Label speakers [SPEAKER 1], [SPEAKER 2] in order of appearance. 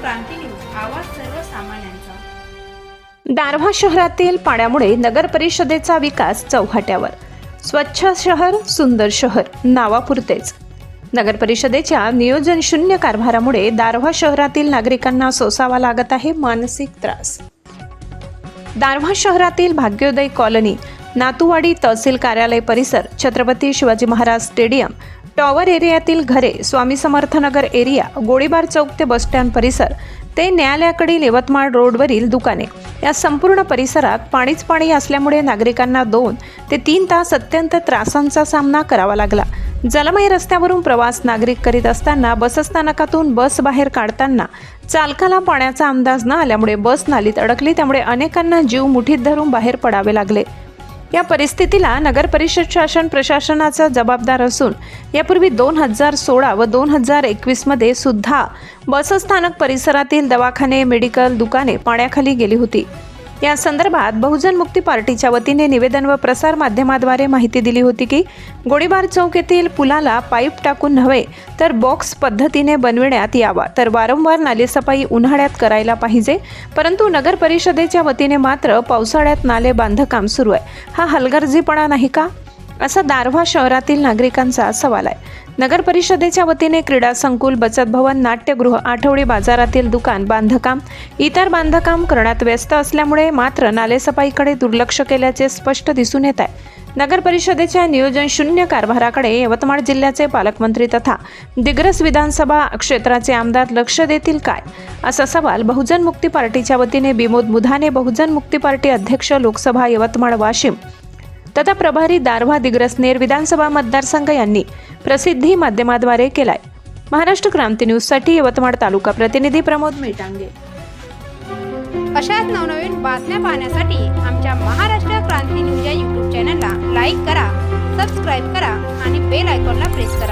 [SPEAKER 1] क्रांती news आवाज सर्वसामान्यांचा.
[SPEAKER 2] दारव्हा शहरातील पाण्यामुळे नगर परिषदेचा विकास चौहाट्यावर. स्वच्छ शहर सुंदर शहर नावापुरतेच. नगर परिषदेच्या नियोजन शून्य कारभारामुळे दारव्हा शहरातील नागरिकांना सोसावा लागत आहे मानसिक त्रास. दारव्हा शहरातील भाग्योदय कॉलनी नातूवाडी तहसील कार्यालय परिसर छत्रपती शिवाजी महाराज स्टेडियम टॉवर एरियातील घरे स्वामी समर्थनगर एरिया गोळीबार चौक ते बसस्टँड परिसर ते न्यायालयाकडील यवतमाळ रोडवरील दुकाने. या संपूर्ण परिसरात पाणीच पाणी असल्यामुळे नागरिकांना दोन ते तीन तास अत्यंत त्रासांचा सामना करावा लागला. जलमय रस्त्यावरून प्रवास नागरिक करीत असताना बसस्थानकातून बस बाहेर काढताना चालकाला पाण्याचा अंदाज न आल्यामुळे बस नालीत अडकली त्यामुळे अनेकांना जीव मुठीत धरून बाहेर पडावे लागले. या परिस्थितीला नगर परिषद शासन प्रशासनाचा जबाबदार असून यापूर्वी दोन हजार सोळा व दोन हजार एकवीसमध्ये सुद्धा बसस्थानक परिसरातील दवाखाने मेडिकल दुकाने पाण्याखाली गेली होती. या संदर्भात बहुजन मुक्ती पार्टीच्या वतीने निवेदन व प्रसार माध्यमाद्वारे माहिती दिली होती की गोळीबार चौक येथील पुलाला पाईप टाकून नव्हे तर बॉक्स पद्धतीने बनविण्यात यावा तर वारंवार नालेसफाई उन्हाळ्यात करायला पाहिजे. परंतु नगर परिषदेच्या वतीने मात्र पावसाळ्यात नाले बांधकाम सुरू आहे. हा हलगर्जीपणा नाही का? असा दारव्हा शहरातील नागरिकांचा सवाल आहे. नगर परिषदेच्या वतीने क्रीडा संकुल बचत भवन नाट्यगृह आठवडी बाजारातील दुकान बांधकाम इतर बांधकाम करण्यात व्यस्त असल्यामुळे मात्र नालेसफाईकडे दुर्लक्ष केल्याचे स्पष्ट दिसून येत आहे. नगर परिषदेच्या नियोजन शून्य कारभाराकडे यवतमाळ जिल्ह्याचे पालकमंत्री तथा दिग्रस विधानसभा क्षेत्राचे आमदार लक्ष देतील काय? असा सवाल बहुजन मुक्ती पार्टीच्या वतीने बिमोद मुधाने बहुजन मुक्ती पार्टी अध्यक्ष लोकसभा यवतमाळ वाशिम तथा प्रभारी दारव्हा दिग्रसनेर विधानसभा मतदारसंघ यांनी प्रसिद्धी माध्यमाद्वारे केलाय. महाराष्ट्र क्रांती न्यूजसाठी यवतमाळ तालुका प्रतिनिधी प्रमोद मेटांगे
[SPEAKER 1] अशाच नवनवीन बातम्या पाहण्यासाठी आमच्या महाराष्ट्र क्रांती न्यूज या यूट्यूब चॅनलला लाईक करा सबस्क्राईब करा आणि बेल आयकॉनला प्रेस करा.